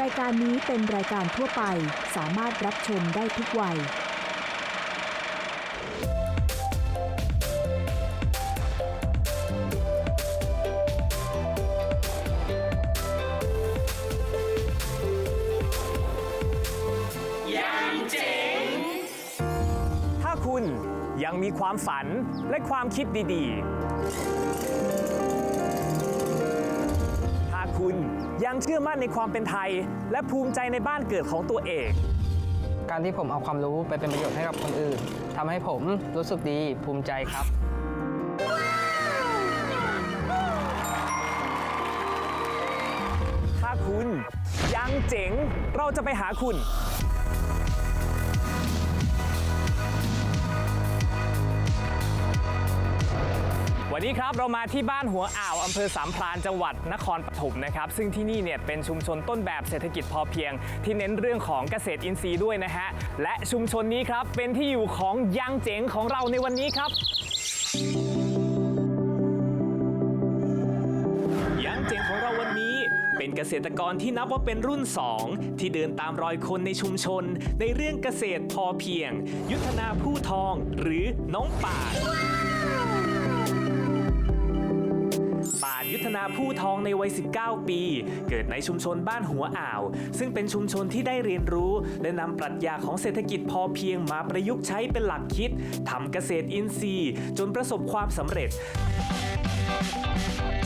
รายการนี้เป็นรายการทั่วไปสามารถรับชมได้ทุกวัย ถ้าคุณยังมีความฝันและความคิดดี ๆ ถ้าคุณ ยังเชื่อมั่นในความเป็นไทย และภูมิใจในบ้านเกิดของตัวเอง การที่ผมเอาความรู้ไปเป็นประโยชน์ให้กับคนอื่นทำให้ผมรู้สึกดีภูมิใจครับ ถ้าคุณยังเจ๋งเราจะไปหาคุณ วันนี้ครับเรามาที่บ้านหัวอ่าวอำเภอสามพรานจังหวัดนครปฐมนะครับซึ่งที่นี่เนี่ยเป็นชุมชนต้นแบบเศรษฐกิจพอเพียง ที่เน้นเรื่องของเกษตรอินทรีย์ด้วยนะฮะและชุมชนนี้ครับเป็นที่อยู่ของยังเจ๋งของเราในวันนี้ครับยังเจ๋งของเราวันนี้เป็นเกษตรกรที่นับว่าเป็นรุ่น 2 ที่เดินตามรอยคนในชุมชน ในเรื่องเกษตรพอเพียง ยุทธนาผู้ทองหรือน้องป่าน ป่านยุทธนาผู้ทองในวัย 19 ปี เกิดในชุมชนบ้านหัวอ่าว ซึ่งเป็นชุมชนที่ได้เรียนรู้ และนำปรัชญาของเศรษฐกิจพอเพียงมาประยุกต์ใช้เป็นหลักคิดทำเกษตรอินทรีย์ จนประสบความสำเร็จ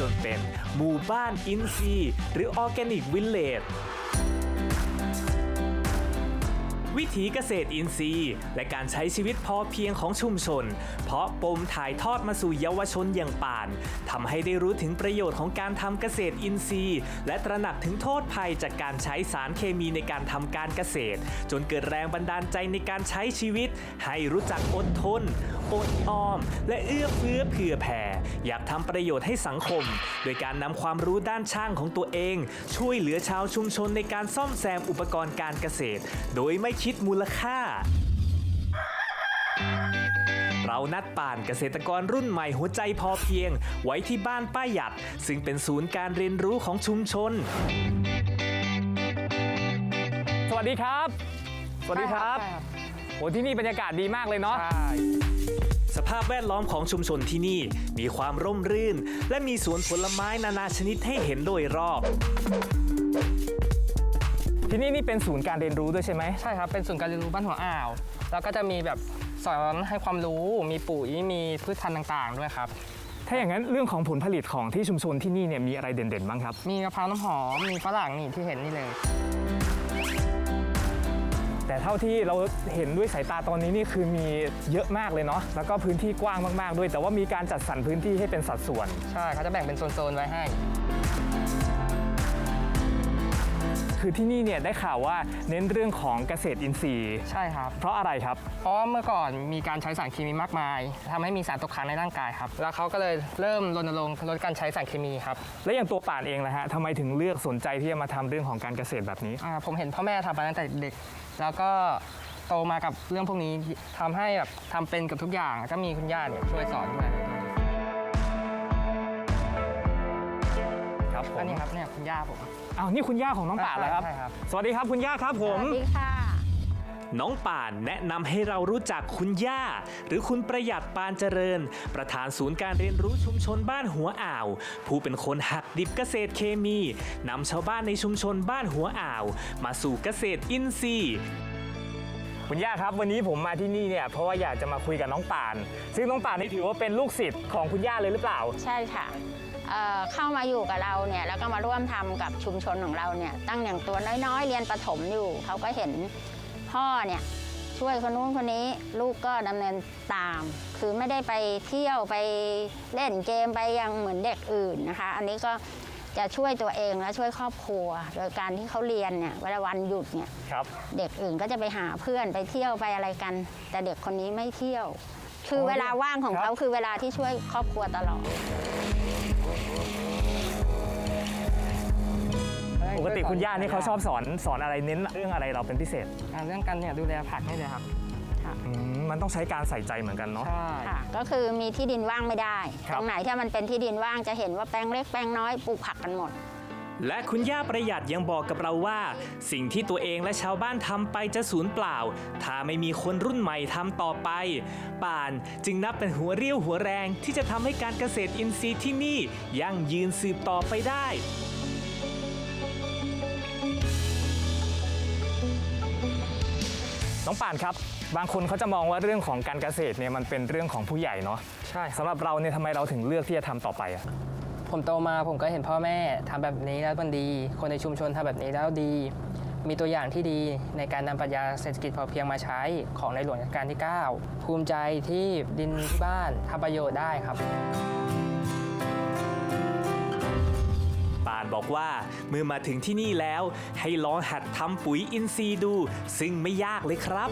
จนเป็นหมู่บ้านอินทรีย์หรือออร์แกนิกวิลเลจ วิถีเกษตรอินทรีย์ และการใช้ชีวิตพอเพียงของชุมชน เพราะปมถ่ายทอดมาสู่เยาวชนอย่างป่านทำให้ได้รู้ถึงประโยชน์ของการทำเกษตรอินทรีย์ และตระหนักถึงโทษภัยจากการใช้สารเคมีในการทำการเกษตร จนเกิดแรงบันดาลใจในการใช้ชีวิต ให้รู้จักอดทนอดออม และเอื้อเฟื้อเผื่อแผ่ อยากทำประโยชน์ให้สังคม โดยการนำความรู้ด้านช่างของตัวเอง ช่วยเหลือชาวชุมชนในการซ่อมแซมอุปกรณ์การเกษตร โดยไม่คิดมูลค่า เรานัดป่านเกษตรกรรุ่นใหม่หัวใจพอเพียง ไว้ที่บ้านป้าหยัด ซึ่งเป็นศูนย์การเรียนรู้ของชุมชน สวัสดีครับ สวัสดีครับใช่ครับโอ้ที่นี่บรรยากาศดีมากเลยเนาะใช่สภาพแวดล้อมของชุมชนที่นี่มีความร่มรื่น และมีสวนผลไม้นานาชนิดให้เห็นโดยรอบ ที่นี่นี่เป็นศูนย์การเรียนรู้ด้วยใช่ไหมใช่ครับ เป็นศูนย์การเรียนรู้บ้านหัวอ่าว แล้วก็จะมีแบบสอนให้ความรู้ มีปุ๋ย มีพืชพันธุ์ต่างๆ ด้วยครับ ถ้าอย่างนั้นเรื่องของผลผลิตของที่ชุมชนที่นี่เนี่ยมีอะไรเด่นๆบ้างครับ มีมะพร้าวน้ำหอม มีฝรั่งนี่ที่เห็นนี่เลย แต่เท่าที่เราเห็นด้วยสายตาตอนนี้นี่คือมีเยอะมากเลยเนาะ แล้วก็พื้นที่กว้างมากๆด้วย แต่ว่ามีการจัดสรรพื้นที่ให้เป็นสัดส่วน ใช่เขาจะแบ่งเป็นโซนๆไว้ให้ คือที่นี่เนี่ยได้ข่าวว่าเน้นเรื่องของเกษตรอินทรีย์ ใช่ครับ เพราะอะไรครับ เพราะว่าเมื่อก่อนมีการใช้สารเคมีมากมายทำให้มีสารตกค้างในร่างกายครับ แล้วเขาก็เลยเริ่มรณรงค์ลดการใช้สารเคมีครับและอย่างตัวป่านเองนะฮะทำไมถึงเลือกสนใจที่จะมาทำเรื่องของการเกษตรแบบนี้ อ่าผมเห็นพ่อแม่ทำมาตั้งแต่เด็ก แล้วก็โตมากับเรื่องพวกนี้ทำให้แบบทำเป็นกับทุกอย่างก็มีคุณย่าเนี่ยช่วยสอนด้วยครับผมอันนี้ครับเนี่ยคุณย่าผม อ้าวนี่คุณย่าของน้องป่านแล้วครับ ใช่ครับ สวัสดีครับคุณย่าครับผม สวัสดีค่ะ น้องป่านแนะนำให้เรารู้จักคุณย่า หรือคุณประหยัดปานเจริญ ประธานศูนย์การเรียนรู้ชุมชนบ้านหัวอ่าว ผู้เป็นคนหักดิบเกษตรเคมีนำชาวบ้านในชุมชนบ้านหัวอ่าว มาสู่เกษตรอินทรีย์ คุณย่าครับวันนี้ผมมาที่นี่เนี่ยเพราะว่าอยากจะมาคุยกับน้องป่าน ซึ่งน้องป่านนี่ถือว่าเป็นลูกศิษย์ของคุณย่าเลยหรือเปล่า ใช่ค่ะ เอ่อเข้ามาอยู่กับเราเนี่ยแล้วก็มาร่วมทำกับชุมชนของเราเนี่ยตั้งอย่างตัวน้อยๆ เรียนประถมอยู่เขาก็เห็นพ่อเนี่ยช่วยคนนู้นคนนี้ลูกก็ดำเนินตาม คือไม่ได้ไปเที่ยวไปเล่นเกมไปยังเหมือนเด็กอื่นนะคะ อันนี้ก็จะช่วยตัวเองและช่วยครอบครัว โดยการที่เขาเรียนเนี่ยเวลาวันหยุดเนี่ยครับเด็กอื่นก็จะไปหาเพื่อนไปเที่ยวไปอะไรกัน แต่เด็กคนนี้ไม่เที่ยว คือเวลาว่างของเขาคือเวลาที่ช่วยครอบครัวตลอด ปกติคุณย่านี่เขาชอบสอนสอนอะไรเน้นเรื่องอะไรเราเป็นพิเศษอ่าเรื่องการเนี่ยดูแลผักนี่เลยครับอืมมันต้องใช้การใส่ใจเหมือนกันเนาะ ใช่ ค่ะ ก็คือมีที่ดินว่างไม่ได้ ครับ ตรงไหนที่มันเป็นที่ดินว่างจะเห็นว่าแปลงเล็กแปลงน้อยปลูกผักกันหมด และคุณย่าประหยัดยังบอกกับเราว่า สิ่งที่ตัวเองและชาวบ้านทำไปจะสูญเปล่า ถ้าไม่มีคนรุ่นใหม่ทำต่อไป ป่านจึงนับเป็นหัวเรี่ยวหัวแรงที่จะทำให้การเกษตรอินทรีย์ที่นี่ยั่งยืนสืบต่อไปได้น้องป่านครับ บางคนเขาจะมองว่าเรื่องของการเกษตรเนี่ยมันเป็นเรื่องของผู้ใหญ่เนาะใช่ครับสำหรับเราเนี่ยทำไมเราถึงเลือกที่จะทำต่อไปอะ ผมโตมาผมก็เห็นพ่อแม่ทำแบบนี้แล้วมันดี คนในชุมชนทำแบบนี้แล้วดี มีตัวอย่างที่ดีในการนำปรัชญาเศรษฐกิจพอเพียงมาใช้ของในหลวงรัชกาลที่ 9 ภูมิใจที่ดินที่บ้านทำประโยชน์ได้ครับปานบอกว่าเมื่อมาถึงที่นี่แล้วให้ลองหัดทำปุ๋ยอินทรีย์ดู ซึ่งไม่ยากเลยครับ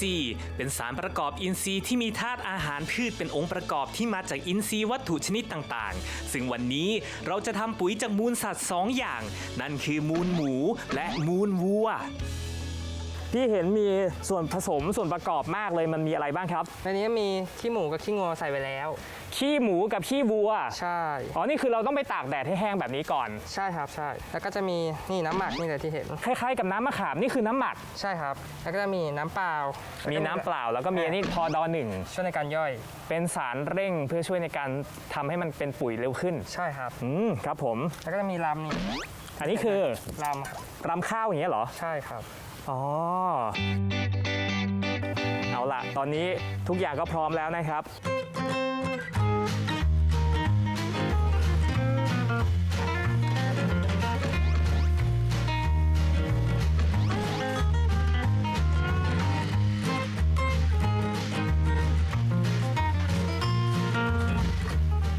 ทรีย์เป็นสารประกอบอินทรีย์ที่มีธาตุอาหารพืชเป็นองค์ประกอบที่มาจากอินทรีย์วัตถุชนิดต่างๆ ซึ่งวันนี้เราจะทำปุ๋ยจากมูลสัตว์สองอย่าง นั่นคือมูลหมูและมูลวัว ที่เห็นมีส่วนผสมส่วนประกอบมากเลยมันมีอะไรบ้างครับ ในนี้มีขี้หมูกับขี้งัวใส่ไปแล้ว ขี้หมูกับขี้วัว ใช่ อ๋อ นี่คือเราต้องไปตากแดดให้แห้งแบบนี้ก่อน ใช่ครับ ใช่ แล้วก็จะมีนี่น้ำหมักนี่แหละที่เห็น คล้ายๆกับน้ำมะขามนี่คือน้ำหมัก ใช่ครับ แล้วก็จะมีน้ำเปล่า มีมีน้ำเปล่า แล้วก็มีอันนี้พอดอหนึ่งช่วยในการย่อย เป็นสารเร่งเพื่อช่วยในการทำให้มันเป็นปุ๋ยเร็วขึ้น ใช่ครับ อืม ครับผม แล้วก็จะมีลำนี่ อันนี้คือลำครับรำข้าวอย่างเงี้ยเหรอ ใช่ครับ อ๋อ เอาละตอนนี้ทุกอย่างก็พร้อมแล้วนะครับ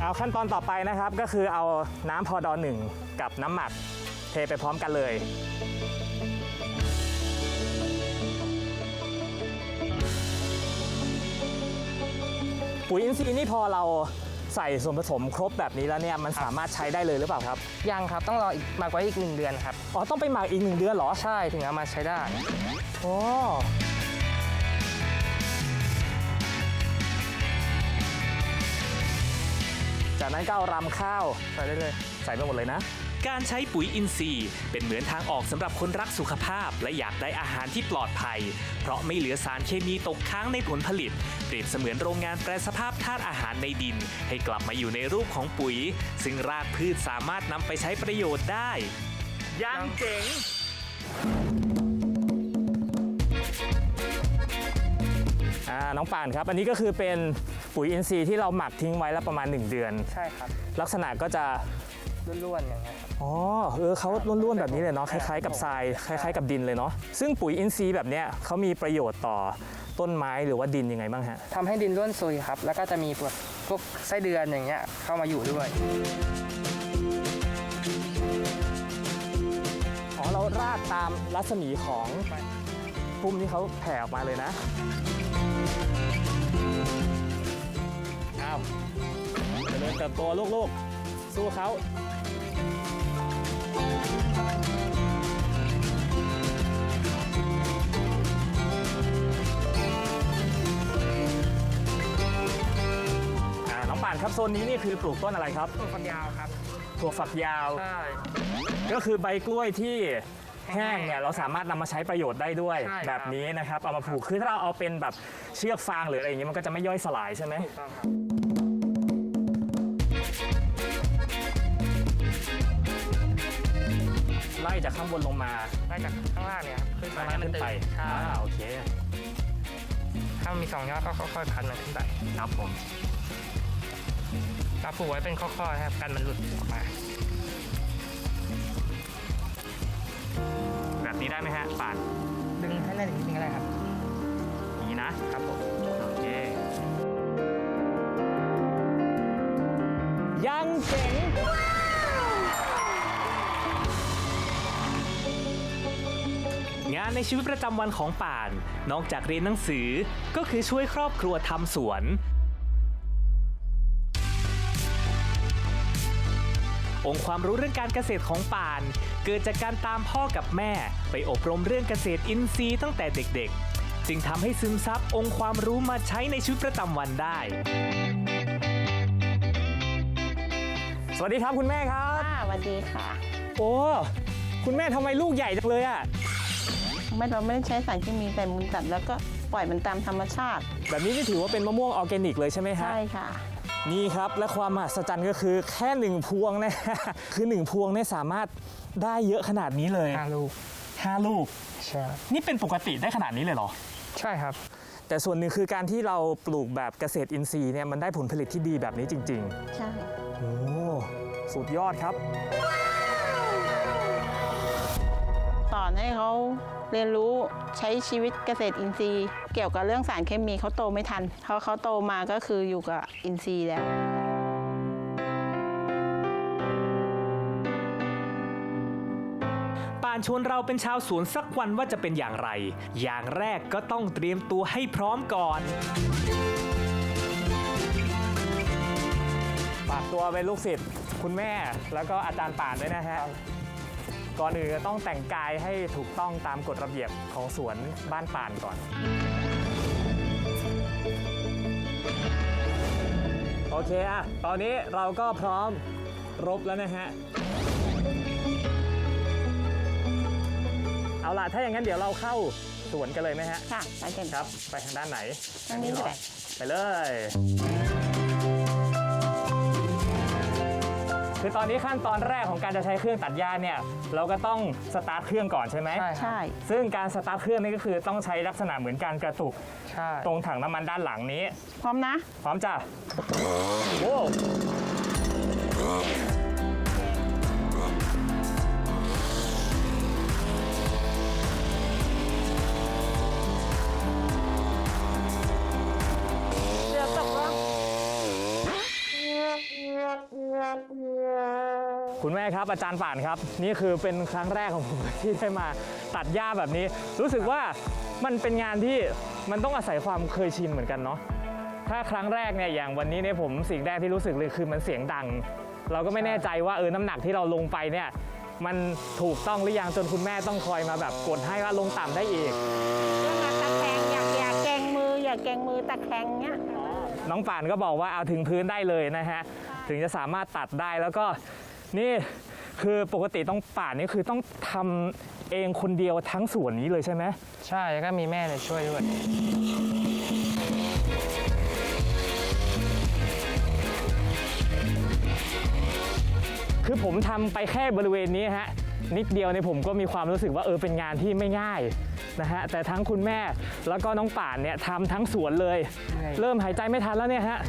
เอาขั้นตอนต่อไปนะครับก็คือเอาน้ำพอดอหนึ่งกับน้ำหมักเทไปพร้อมกันเลย ปุ๋ยอินทรีย์นี่พอเราใส่ส่วนผสมครบแบบนี้แล้วเนี่ยมันสามารถใช้ได้เลยหรือเปล่าครับยังครับต้องรออีกมากกว่าอีกหนึ่งเดือนครับอ๋อต้องไปหมักอีกหนึ่งเดือนเหรอใช่ถึงเอามาใช้ได้โอ้จากนั้นก็เอารำข้าวใส่ได้เลย ใส่ไปหมดเลยนะ การใช้ปุ๋ยอินทรีย์ เป็นเหมือนทางออกสำหรับคนรักสุขภาพ และอยากได้อาหารที่ปลอดภัย เพราะไม่เหลือสารเคมีตกค้างในผลผลิต เปรียบเสมือนโรงงานแปรสภาพธาตุอาหารในดิน ให้กลับมาอยู่ในรูปของปุ๋ย ซึ่งรากพืชสามารถนำไปใช้ประโยชน์ได้ยังเจ๋งอ่าน้องป่านครับ อันนี้ก็คือเป็นปุ๋ยอินทรีย์ที่เราหมักทิ้งไว้แล้วประมาณ 1 เดือน ใช่ครับ ลักษณะก็จะ ล้วนๆอย่างเงี้ยครับ อ๋อเออเขาล้วนๆแบบนี้เลยเนาะคล้ายๆกับทรายคล้ายๆกับดินเลยเนาะซึ่งปุ๋ยอินทรีย์แบบเนี้ยเขามีประโยชน์ต่อต้นไม้หรือว่าดินยังไงบ้างฮะทำให้ดินร่วนซุยครับ แล้วก็จะมีพวกพวกไส้เดือนอย่างเงี้ยเข้ามาอยู่ด้วย อ๋อเราราดตามรัศมีของพุ่มที่เขาแผ่ออกมาเลยนะ อ้าวเจริญเติบโตลูกๆ สู้เขาอ่าน้องป่านครับโซนนี้นี่คือปลูกต้นอะไรครับ ต้นฟักยาวครับถั่วฝักยาว ใช่ก็คือใบกล้วยที่แห้งเนี่ยเราสามารถนำมาใช้ประโยชน์ได้ด้วยใช่ครับ แบบนี้นะครับ เอามาผูกคือถ้าเราเอาเป็นแบบเชือกฟางหรืออะไรอย่างนี้มันก็จะไม่ย่อยสลายใช่ไหม ถูกต้องครับ จากข้างบนลงมาไล่จากข้างล่างเนี่ยครับขึ้นไปข้างล่างให้มันขึ้นตึงไปใช่อ่าโอเคถ้ามันมีสองยอดก็ค่อยๆพันมันขึ้นไปครับผมแล้วผูกไว้เป็นข้อๆนะครับกันมันหลุดออกมา แบบนี้ได้ไหมฮะป่านดึงให้แน่นอีกนิดนึงก็ได้ครับอย่างนี้นะครับผมโอเค ยังเจ๋งานในชีวิตประจำวันของป่าน นอกจากเรียนหนังสือก็คือช่วยครอบครัวทำสวน องค์ความรู้เรื่องการเกษตรของป่าน เกิดจากการตามพ่อกับแม่ ไปอบรมเรื่องเกษตรอินทรีย์ตั้งแต่เด็กๆ จึงทำให้ซึมซับองค์ความรู้มาใช้ในชีวิตประจำวันได้ สวัสดีครับคุณแม่ครับ ค่ะสวัสดีค่ะ โอ้ คุณแม่ทำไมลูกใหญ่จังเลยอะ ไม่เราไม่ได้ใช้สารเคมีใส่มูลสัตว์แล้วก็ปล่อยมันตามธรรมชาติ แบบนี้นี่ถือว่าเป็นมะม่วงออร์แกนิกเลยใช่ไหมฮะใช่ค่ะ นี่ครับและความมหัศจรรย์ก็คือแค่หนึ่งพวงนะคือหนึ่งพวงเนี่ยสามารถได้เยอะขนาดนี้เลยห้าลูกห้าลูก ใช่นี่เป็นปกติได้ขนาดนี้เลยเหรอ ใช่ครับ แต่ส่วนหนึ่งคือการที่เราปลูกแบบเกษตรอินทรีย์เนี่ยมันได้ผลผลิตที่ดีแบบนี้จริงใช่ๆโอ้ สุดยอดครับ สอนให้เขาเรียนรู้ใช้ชีวิตเกษตรอินทรีย์ เกี่ยวกับเรื่องสารเคมีเขาโตไม่ทันเพราะเขาโตมาก็คืออยู่กับอินทรีย์แล้วป่านชวนเราเป็นชาวสวนสักวันว่าจะเป็นอย่างไร อย่างแรกก็ต้องเตรียมตัวให้พร้อมก่อนฝากตัวเป็นลูกศิษย์คุณแม่แล้วก็อาจารย์ป่านด้วยนะฮะ ก่อนอื่นก็ต้องแต่งกายให้ถูกต้องตามกฎระเบียบของสวนบ้านป่านก่อนโอเคอะตอนนี้เราก็พร้อมรบแล้วนะฮะ เอาล่ะ ถ้าอย่างนั้นเดี๋ยวเราเข้าสวนกันเลยไหมฮะ ค่ะไปกันครับ ไปทางด้านไหนทางนี้ก็ได้ไปเลย คือตอนนี้ขั้นตอนแรกของการจะใช้เครื่องตัดหญ้าเนี่ยเราก็ต้องสตาร์ทเครื่องก่อนใช่ไหมใช่ครับใช่ ซึ่งการสตาร์ทเครื่องนี่ก็คือต้องใช้ลักษณะเหมือนการกระตุกใช่ตรงถังน้ำมันด้านหลังนี้ พร้อมนะ พร้อมจ้ะโอ้ คุณแม่ครับอาจารย์ป่านครับ นี่คือเป็นครั้งแรกของผมที่ได้มาตัดหญ้าแบบนี้ รู้สึกว่ามันเป็นงานที่มันต้องอาศัยความเคยชินเหมือนกันเนาะถ้าครั้งแรกเนี่ยอย่างวันนี้เนี่ยผมสิ่งแรกที่รู้สึกเลยคือมันเสียงดัง เราก็ไม่แน่ใจว่าเออน้ำหนักที่เราลงไปเนี่ยมันถูกต้องหรือยังจนคุณแม่ต้องคอยมาแบบกดให้ว่าลงต่ำได้อีกเรื่องมาตะแคงอยากอยากแกงมืออยากแกงมือตะแคงเนี้ยน้องป่านก็บอกว่าเอาถึงพื้นได้เลยนะฮะ ถึงจะสามารถตัดได้แล้วก็นี่คือปกติต้องป่านนี่คือต้องทำเองคนเดียวทั้งสวนนี้เลยใช่ไหมใช่แล้วก็มีแม่เนี่ยช่วยด้วย คือผมทำไปแค่บริเวณนี้ฮะนิดเดียวในยผมก็มีความรู้สึกว่าเออเป็นงานที่ไม่ง่ายนะฮะแต่ทั้งคุณแม่แล้วก็น้องป่านเนี่ยทำทั้งสวนเลยใช่เริ่มหายใจไม่ทันแล้วเนี่ยฮะ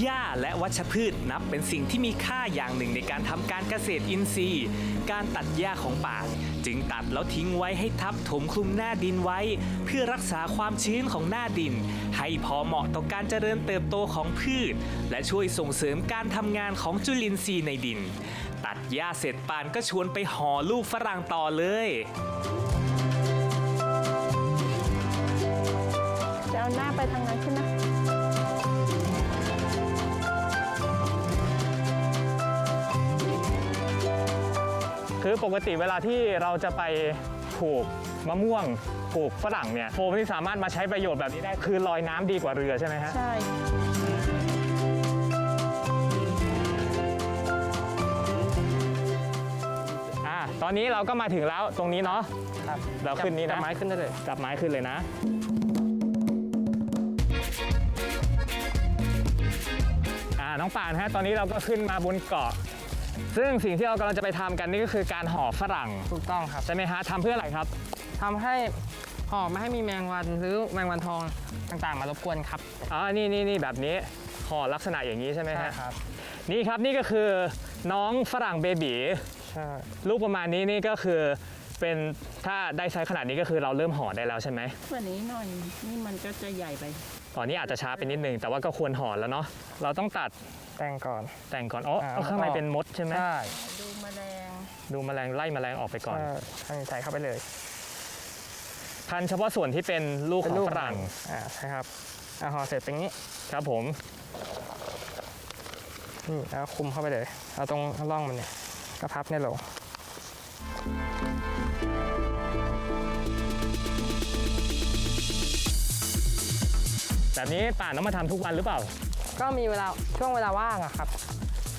หญ้าและวัชพืชนับเป็นสิ่งที่มีค่าอย่างหนึ่งในการทำการเกษตรอินทรีย์ การตัดหญ้าของป่า จึงตัดแล้วทิ้งไว้ให้ทับถมคลุมหน้าดินไว้ เพื่อรักษาความชื้นของหน้าดิน ให้พอเหมาะต่อการเจริญเติบโตของพืช และช่วยส่งเสริมการทำงานของจุลินทรีย์ในดิน ตัดหญ้าเสร็จปานก็ชวนไปห่อลูกฝรั่งต่อเลย คือปกติเวลาที่เราจะไปปลูกมะม่วงปลูกฝรั่งเนี่ยโฟมที่สามารถมาใช้ประโยชน์แบบนี้ได้คือลอยน้ำดีกว่าเรือใช่ไหมฮะ ใช่ อ่าตอนนี้เราก็มาถึงแล้วตรงนี้เนาะ ครับเราขึ้นนี้จันะบไม้ขึ้นได้เลย จับไม้ขึ้นเลยนะ อ่าน้องป่านฮะ ตอนนี้เราก็ขึ้นมาบนเกาะ ซึ่งสิ่งที่เรากำลังจะไปทำกันนี่ก็คือการห่อฝรั่งถูกต้องครับใช่ไหมฮะทำเพื่ออะไรครับ ทำให้ห่อไม่ให้มีแมงวันหรือแมงวันทองต่างๆ มารบกวนครับ อ๋อ นี่นี่นี่แบบนี้ห่อลักษณะอย่างนี้ใช่ไหมใช่ฮะครับนี่ครับนี่ก็คือน้องฝรั่งเบบีใช่ลูกประมาณนี้นี่ก็คือเป็นถ้าได้ไซส์ขนาดนี้ก็คือเราเริ่มห่อได้แล้วใช่ไหม กว่านี้หน่อย นี่มันก็จะใหญ่ไป ตอนนี้อาจจะช้าไปนิดนึง แต่ว่าก็ควรห่อแล้วเนาะเราต้องตัดแต่งก่อน แต่งก่อนอ๋ออ่าเอาข้างในเอาออกเป็นมดใช่ไหมใช่ดูแมลงดูแมลงไล่แมลงออกไปก่อนใช่ใส่เข้าไปเลยพันเฉพาะส่วนที่เป็นลูกเป็ขนอลูงกฝรั่งอ่าใช่ครับเอาห่อเสร็จเป็นงี้ครับผมนี่แล้วคลุมเข้าไปเลย เอาตรงร่องมันเนี่ยก็พับเนี่ยลง แบบนี้ป่านต้องมาทำทุกวันหรือเปล่า ก็มีเวลาช่วงเวลาว่างอะครับ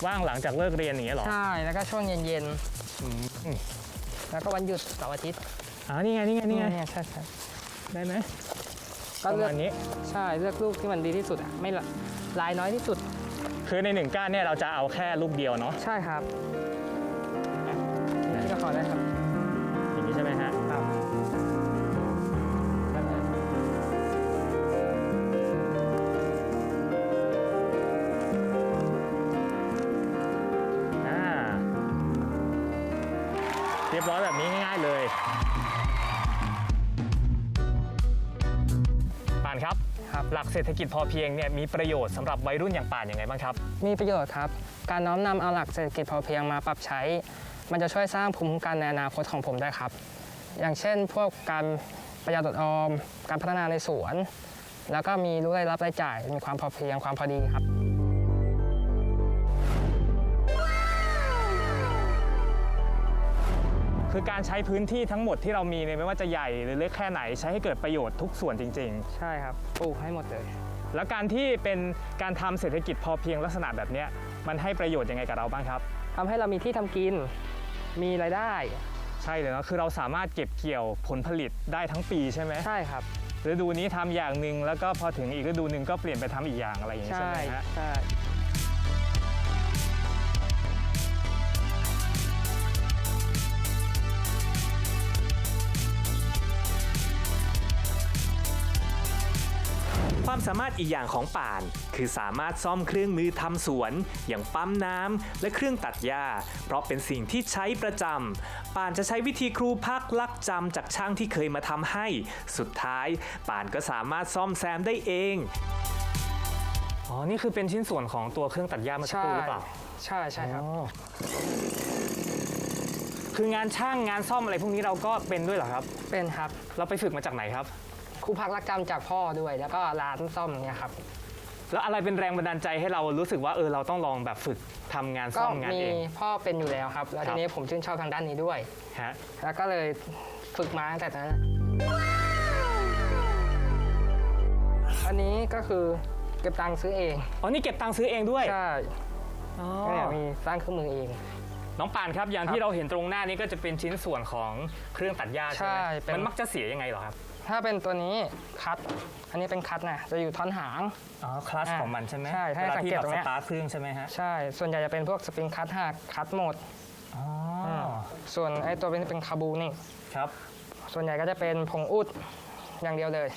ว่างหลังจากเลิกเรียนอย่างเงี้ยเหรอใช่แล้วก็ช่วงเย็นอืมๆแล้วก็วันหยุดเสาร์อาทิตย์อ่านี่ไงนี่ไงนี่ไงเนี่ยใช่ใช่ได้ไหมก็ประเลือกมาณนี้ ใช่เลือกลูกที่มันดีที่สุดอะไม่ละลายน้อยที่สุดคือในหนึ่งก้านเนี่ยเราจะเอาแค่ลูกเดียวเนาะใช่ครับ รียบร้อยแบบนี้ง่ายๆเลยป่านครับครับ หลักเศรษฐกิจพอเพียงเนี่ยมีประโยชน์สำหรับวัยรุ่นอย่างป่านยังไงบ้างครับ มีประโยชน์ครับ การน้อมนำเอาหลักเศรษฐกิจพอเพียงมาปรับใช้ มันจะช่วยสร้างภูมิคุ้มกันในอนาคตของผมได้ครับ อย่างเช่น พวกการประหยัดอดออม การพัฒนาในสวน แล้วก็มีรู้รายรับรายจ่ายมีความพอเพียงความพอดีครับ คือการใช้พื้นที่ทั้งหมดที่เรามีเนี่ยไม่ว่าจะใหญ่หรือเล็กแค่ไหนใช้ให้เกิดประโยชน์ทุกส่วนจริง ใช่ครับปลูกให้หมดเลย ๆ แล้วการที่เป็นการทำเศรษฐกิจพอเพียงลักษณะแบบเนี้ยมันให้ประโยชน์ยังไงกับเราบ้างครับ ทำให้เรามีที่ทำกิน มีรายได้ ใช่เลยเนาะคือเราสามารถเก็บเกี่ยวผลผลิตได้ทั้งปีใช่ไหมใช่ครับ ฤดูนี้ทำอย่างหนึ่งแล้วก็พอถึงอีกฤดูหนึ่งก็เปลี่ยนไปทำอีกอย่างอะไรอย่างนี้ใช่ใช่ไหมฮะ ใช่ ความสามารถอีกอย่างของป่าน คือสามารถซ่อมเครื่องมือทำสวน อย่างปั๊มน้ำและเครื่องตัดหญ้า เพราะเป็นสิ่งที่ใช้ประจำป่านจะใช้วิธีครูพักลักจำจากช่างที่เคยมาทำให้ สุดท้ายป่านก็สามารถซ่อมแซมได้เองอ๋อ นี่คือเป็นชิ้นส่วนของตัวเครื่องตัดหญ้าเมื่อสักครู่หรือเปล่า ใช่ใช่ครับอ๋อคืองานช่างงานซ่อมอะไรพวกนี้เราก็เป็นด้วยเหรอครับ เป็นครับ เราไปฝึกมาจากไหนครับ ครูพักรักจำจากพ่อด้วย แล้วก็ร้านซ่อมเนี่ยครับ แล้วอะไรเป็นแรงบันดาลใจให้เรารู้สึกว่าเออเราต้องลองแบบฝึกทำงานก็ซ่อมงานมีเอง พ่อเป็นอยู่แล้วครับ แล้วครัทีบนี้ผมชื่นชอบทางด้านนี้ด้วย ฮะ แล้วก็เลยฝึกมาตั้งแต่ตอนนั้นอันนี้ก็คือเก็บตังค์ซื้อเองอ๋อ นี่เก็บตังค์ซื้อเองด้วยใช่อ๋อ ก็เนี่ยมีสร้างเครื่องมือเอง น้องปานครับอย่างครับที่เราเห็นตรงหน้านี้ก็จะเป็นชิ้นส่วนของเครื่องตัดหญ้าใช่ไหมใช่เป็น มันมักจะเสียยังไงเหรอครับ ถ้าเป็นตัวนี้คัตอันนี้เป็นคัตนะจะอยู่ท่อนหาง อ๋อ คลัสอ่าของมันใช่ไหมใช่ถ้าเวลาสังที่เกตแบบตรงสเนี้ยตาร์ทเครื่องใช่ไหมฮะ ใช่ ส่วนใหญ่จะเป็นพวกสปริงคัตหักคัตหมด อ๋อส่วนไอ้ตัวเป็นเป็นคาบูนี่ ครับ ส่วนใหญ่ก็จะเป็นผงอุดอย่างเดียวเลย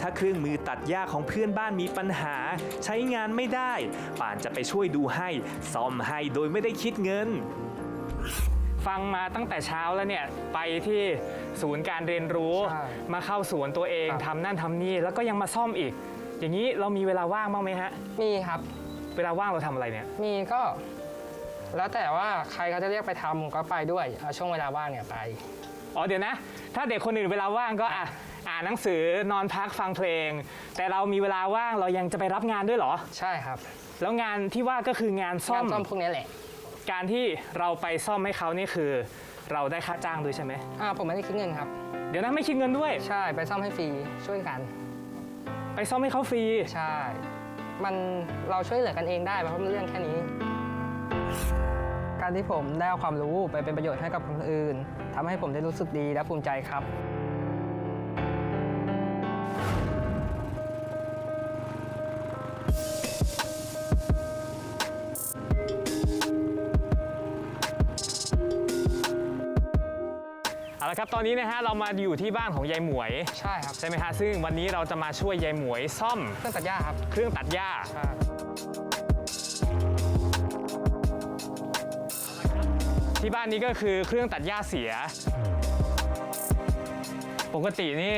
ถ้าเครื่องมือตัดหญ้าของเพื่อนบ้านมีปัญหา ใช้งานไม่ได้ ป่านจะไปช่วยดูให้ ซ่อมให้โดยไม่ได้คิดเงิน ฟังมาตั้งแต่เช้าแล้วเนี่ยไปที่ศูนย์การเรียนรู้ ใช่มาเข้าสวนตัวเองครับ ทำนั่นทำนี่แล้วก็ยังมาซ่อมอีก อย่างนี้เรามีเวลาว่างบ้างไหมฮะ มีครับ เวลาว่างเราทำอะไรเนี่ย มีก็ แล้วแต่ว่าใครเขาจะเรียกไปทำผมก็ไปด้วยเอาช่วงเวลาว่างเนี่ยไป อ๋อเดี๋ยวนะ ถ้าเด็กคนอื่นเวลาว่างก็อะอ่านหนังสือนอนพักฟังเพลง แต่เรามีเวลาว่างเรายังจะไปรับงานด้วยเหรอ ใช่ครับแล้วงานที่ว่าก็คืองานซ่อมงานซ่อมพวกนี้แหละ การที่เราไปซ่อมให้เขานี่คือ เราได้ค่าจ้างด้วยใช่ไหม อ่าผมไม่ได้คิดเงินครับ เดี๋ยวนะไม่คิดเงินด้วย ใช่ไปซ่อมให้ฟรีช่วยกัน ไปซ่อมให้เขาฟรี ใช่ มันเราช่วยเหลือกันเองได้เพราะมันเรื่องแค่นี้ การที่ผมได้เอาความรู้ไปเป็นประโยชน์ให้กับคนอื่นทำให้ผมได้รู้สึกดีและภูมิใจครับ ละครับตอนนี้นะฮะเรามาอยู่ที่บ้านของยายหมวย ใช่ครับ ใช่ไหมฮะซึ่งวันนี้เราจะมาช่วยยายหมวยซ่อมเครื่องตัดหญ้าครับเครื่องตัดหญ้า ใช่ที่บ้านนี้ก็คือเครื่องตัดหญ้าเสีย ปกตินี่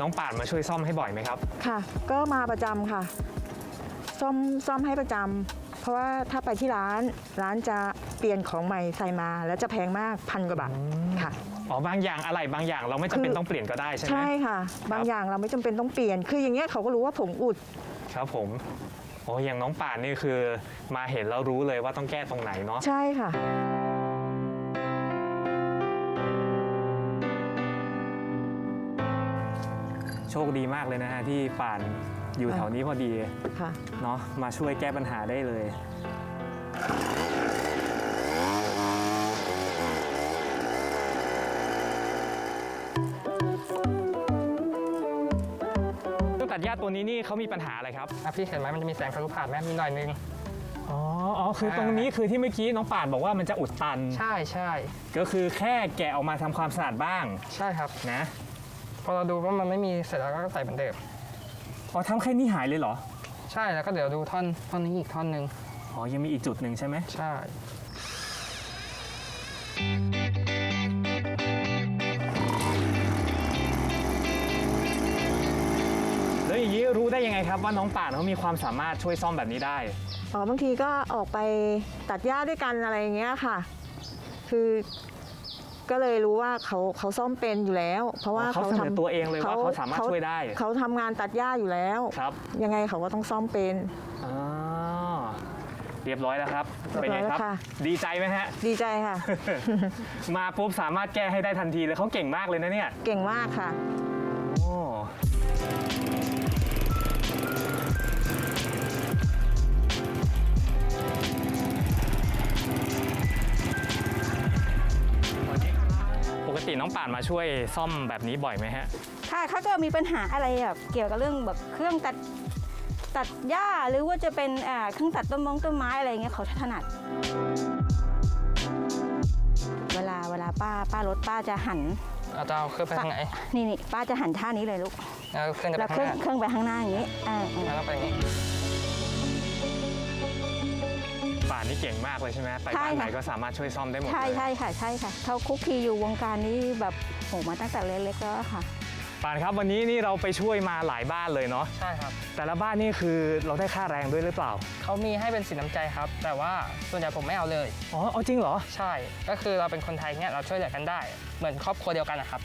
น้องป่านมาช่วยซ่อมให้บ่อยไหมครับ ค่ะ ก็มาประจำค่ะ ซ่อมซ่อมให้ประจำเพราะว่าถ้าไปที่ร้าน ร้านจะเปลี่ยนของใหม่ใส่มาแล้วจะแพงมากพันกว่าบาทค่ะ อ๋อบางอย่างอะไรบางอย่างเราไม่จำเป็นคือต้องเปลี่ยนก็ได้ใช่ไหม ใช่ค่ะ บางอย่างเราไม่จำเป็นต้องเปลี่ยน คืออย่างเงี้ยเขาก็รู้ว่าผงอุด ครับผมโอ้อย่างน้องป่านนี่คือมาเห็นแล้วรู้เลยว่าต้องแก้ตรงไหนเนาะ ใช่ค่ะอโชคดีมากเลยนะฮะที่ป่านอยู่แถวนี้พอดีค่ะ เนาะมาช่วยแก้ปัญหาได้เลย ตัดหญ้าตัวนี้นี่เขามีปัญหาอะไรครับ อะพี่เห็นไหมมันจะมีแสงทะลุผ่านไหมมีหน่อยนึง อ๋ออ๋อคือตรงนี้คือที่เมื่อกี้น้องป่านบอกว่ามันจะอุดตัน ใช่ใช่ก็คือแค่แกะออกมาทำความสะอาดบ้างใช่ครับ นะพอเราดูว่ามันไม่มีเสร็จแล้วก็ใส่เหมือนเดิมอ๋อทำแค่นี้หายเลยเหรอ ใช่แล้วก็เดี๋ยวดูท่อนท่อนนี้อีกท่อนหนึ่งอ๋อยังมีอีกจุดหนึ่งใช่ไหมใช่ อย่างนี้รู้ได้ยังไงครับว่าน้องป่านเขามีความสามารถช่วยซ่อมแบบนี้ได้ อ๋อบางทีก็ออกไปตัดหญ้าด้วยกันอะไรอย่างเงี้ยค่ะ คือก็เลยรู้ว่าเขาเขาซ่อมเป็นอยู่แล้ว เพราะว่าเขาเสนอตัวเองเลยว่าเขาสามารถช่วยได้ เขาทำงานตัดหญ้าอยู่แล้วครับ ยังไงเขาก็ต้องซ่อมเป็นอ๋อเรียบร้อยแล้วครับ เป็นไงครับเรียบร้อยแล้วค่ะดีใจไหมฮะ ดีใจค่ะ มาปุ๊บสามารถแก้ให้ได้ทันทีเลยเขาเก่งมากเลยนะเนี่ย เก่งมากค่ะโอ้ ติน้องป่านมาช่วยซ่อมแบบนี้บ่อยไหมฮะ ค่ะเขาจะมีปัญหาอะไรแบบเกี่ยวกับเรื่องแบบเครื่องตัดตัดหญ้าหรือว่าจะเป็นอ่าเครื่องตัดต้นมงต้นไม้อะไรเงี้ยเขาถนัด เวลาเวลาป้าป้ารถป้าจะหันเราจะเอาเครื่องไปทางไหน นี่นี่ป้าจะหันท่านี้เลยลูก แล้วเครื่องจะไปแล้วทางเคหรื่องน้าเครื่องไปข้างหน้าอย่างนี้อ่าอ่า แล้วก็ไปอย่างนี้านนี่เก่งมากเลยใช่ไหมไปใช่บ้านไหนค่ะก็สามารถช่วยซ่อมได้หมดใช่เลยใช่ค่ะใช่ค่ะเขาคุกคีอยู่วงการนี้แบบโหมาตั้งแต่เล็กๆแล้วค่ะป่านครับวันนี้นี่เราไปช่วยมาหลายบ้านเลยเนาะใช่ครับ แต่ละบ้านนี่คือเราได้ค่าแรงด้วยหรือเปล่า เขามีให้เป็นสินน้ำใจครับ แต่ว่าส่วนใหญ่ผมไม่เอาเลย อ๋อเอาจริงเหรอ ใช่ ก็คือเราเป็นคนไทยเนี่ยเราช่วยเหลือกันได้ เหมือนครอบครัวเดียวกันนะครับ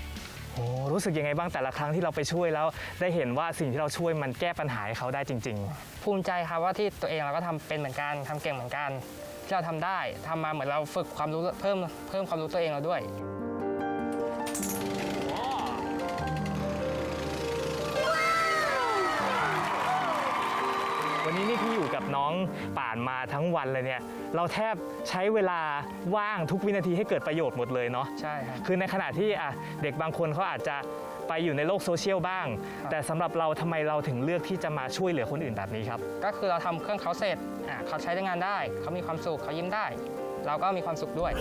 โอ้รู้สึกยังไงบ้างแต่ละครั้งที่เราไปช่วยแล้ว ได้เห็นว่าสิ่งที่เราช่วยมันแก้ปัญหาให้เขาได้จริง ภูมิใจครับว่าที่ตัวเองเราก็ทำเป็นเหมือนกันทำเก่งเหมือนกัน ที่เราทำได้ทำมาเหมือนเราฝึกความรู้เพิ่มเพิ่มความรู้ตัวเองเราด้วย วันนี้นี่พี่อยู่กับน้องป่านมาทั้งวันเลยเนี่ย เราแทบใช้เวลาว่างทุกวินาทีให้เกิดประโยชน์หมดเลยเนาะใช่ครับคือในขณะที่อะเด็กบางคนเขาอาจจะไปอยู่ในโลกโซเชียลบ้าง แต่สำหรับเราทำไมเราถึงเลือกที่จะมาช่วยเหลือคนอื่นแบบนี้ครับ ก็คือเราทำเครื่องเขาเสร็จอะเขาใช้ได้งานได้ เขามีความสุขเขายิ้มได้ เราก็มีความสุขด้วย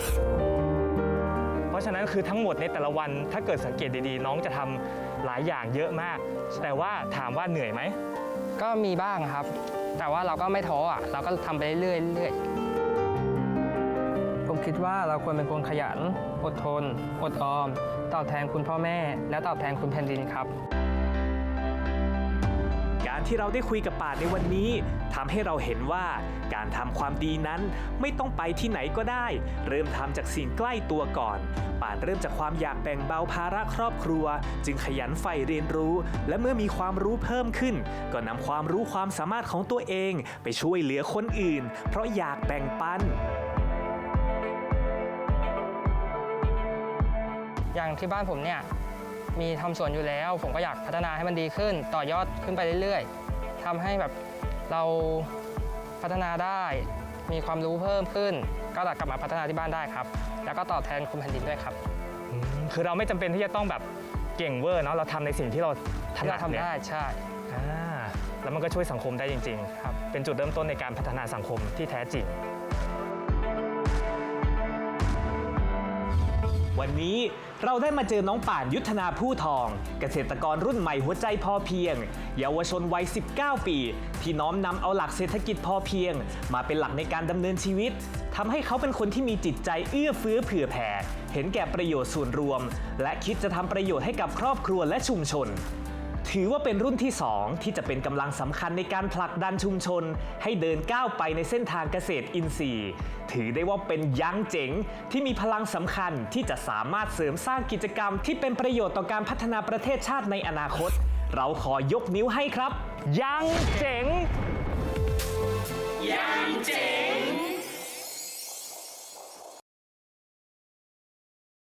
เพราะฉะนั้นคือทั้งหมดในแต่ละวันถ้าเกิดสังเกตดีๆ น้องจะทำหลายอย่างเยอะมาก แต่ว่าถามว่าเหนื่อยไหม ก็มีบ้างครับ แต่ว่าเราก็ไม่ท้ออะ เราก็ทำไปเรื่อยๆเรื่อยผมคิดว่าเราควรเป็นคนขยัน อดทน อดออม ตอบแทนคุณพ่อแม่ และตอบแทนคุณแผ่นดินครับ การที่เราได้คุยกับป่าในวันนี้ทำให้เราเห็นว่าการทำความดีนั้นไม่ต้องไปที่ไหนก็ได้ เริ่มทำจากสิ่งใกล้ตัวก่อนป่านเริ่มจากความอยากแบ่งเบาภาระครอบครัว จึงขยันใฝ่เรียนรู้ และเมื่อมีความรู้เพิ่มขึ้น ก็นำความรู้ความสามารถของตัวเอง ไปช่วยเหลือคนอื่น เพราะอยากแบ่งปันอย่างที่บ้านผมเนี่ย มีทำสวนอยู่แล้ว ผมก็อยากพัฒนาให้มันดีขึ้น ต่อยอดขึ้นไปเรื่อยๆทำให้แบบเราพัฒนาได้ มีความรู้เพิ่มขึ้น ก็กลับมาพัฒนาที่บ้านได้ครับ แล้วก็ตอบแทนคุณแผ่นดินด้วยครับอืมคือเราไม่จำเป็นที่จะต้องแบบเก่งเวอร์เนาะเราทำในสิ่งที่เราถที่นัเราดทำเนี่ยได้ใช่อ่าแล้วมันก็ช่วยสังคมได้จริง ๆ ครับ เป็นจุดเริ่มต้นในการพัฒนาสังคมที่แท้จริง วันนี้เราได้มาเจอน้องป่านยุทธนาผู้ทอง เกษตรกรรุ่นใหม่หัวใจพอเพียง เยาวชนวัย 19 ปี ที่น้อมนำเอาหลักเศรษฐกิจพอเพียง มาเป็นหลักในการดำเนินชีวิตทำให้เขาเป็นคนที่มีจิตใจเอื้อเฟื้อเผื่อแผ่ เห็นแก่ประโยชน์ส่วนรวม และคิดจะทำประโยชน์ให้กับครอบครัวและชุมชน ถือว่าเป็นรุ่นที่ 2 ที่จะเป็นกำลังสำคัญในการผลักดันชุมชน ให้เดินก้าวไปในเส้นทางเกษตรอินทรีย์ ถือได้ว่าเป็นยั้งเจ๋งที่มีพลังสำคัญที่จะสามารถเสริมสร้างกิจกรรม ที่เป็นประโยชน์ต่อการพัฒนาประเทศชาติในอนาคต เราขอยกนิ้วให้ครับ ยังเจ๋ง ยังเจ๋ง